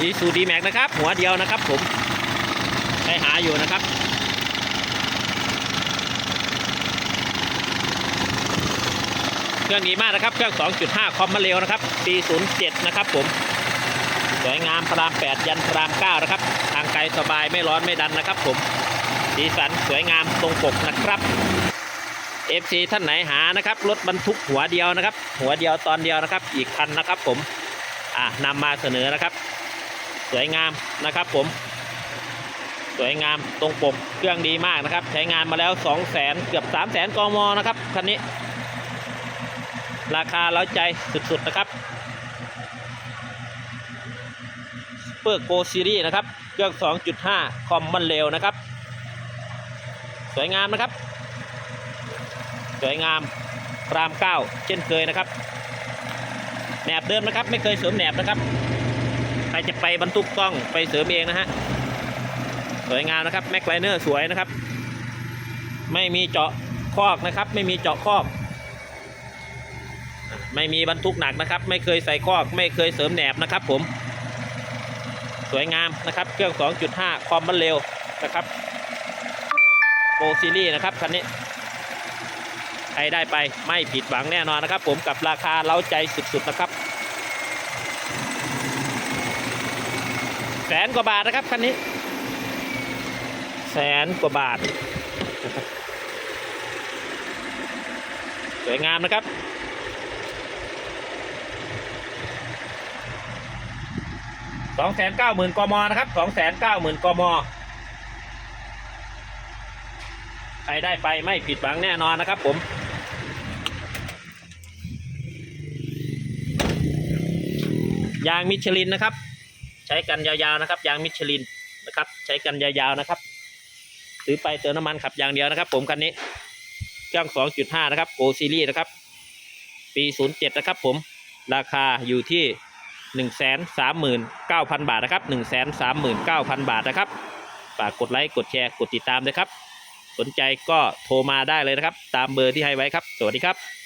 อีซูดีแม็กนะครับ หัวเดียวนะครับผมใช้หาอยู่นะครับเครื่องดีมากนะครับ เครื่อง 2.5 คอมมาเร็วนะครับปี07 นะครับผมสวยงามพระราม 8 ยันพระราม 9 นะครับ ทางไกลสบายไม่ร้อนไม่ดันนะครับผมสีสันสวยงามตรงปกนะครับ FC ท่านไหนหานะครับรถบรรทุกหัวเดียวนะครับ หัวเดียวตอนเดียวนะครับ อีกคันนะครับผมอ่านำมาเสนอนะครับ สวยงามนะครับผม สวยงามตรงปกเครื่องดีมากนะครับ ใช้งานมาแล้ว2 0 0แสนเกือบ3 0 0แสนกมนะครับคันนี้ ราคาเล้าใจสุดๆนะครับเปอร์โกซีรีนะครับ เครื่อง 2.5 คอมมันเร็วนะครับ สวยงามนะครับ สวยงามรามเก้าเช่นเคยนะครับแหนบเดิมนะครับ ไม่เคยสริมแหนบนะครับ ใครจะไปบรรทุกต้องไปเสริมเองนะฮะสวยงามนะครับแม็กไลเนอร์สวยนะครับ ไม่มีเจาะคอกนะครับ ไม่มีเจาะคอก ไม่มีบรรทุกหนักนะครับ ไม่เคยใส่คอก ไม่เคยเสริมแหนบนะครับ ผม สวยงามนะครับ เครื่อง 2.5 ความมันเร็วนะครับโปรซีรีส์นะครับคันนี้ใครได้ไปไม่ผิดหวังแน่นอนนะครับ ผมกับราคาเล้าใจสุดๆนะครับ แสนกว่าบาทนะครับคันนี้ แสนกว่าบาท สวยงามนะครับ สองแสนเก้าหมื่นกมนะครับ สองแสนเก้าหมื่นกมใครได้ไปไม่ผิดหวังแน่นอนนะครับผมยางมิชลินนะครับ ช้กันยาวๆนะครับ ยางมิชลินนะครับ ใช้กันยาวๆนะครับซื้อไปเติมน้ำมันขับอย่างเดียวนะครับ ผมคันนี้เครื่อง 2.5 นะครับโกซีรีส์นะครับ ปี 07 นะครับ ผมราคาอยู่ที่ 139,000 บาทนะครับ 139,000 บาทนะครับฝากกดไลค์กดแชร์กดติดตามด้วยครับ สนใจก็โทรมาได้เลยนะครับ ตามเบอร์ที่ให้ไว้ครับ สวัสดีครับ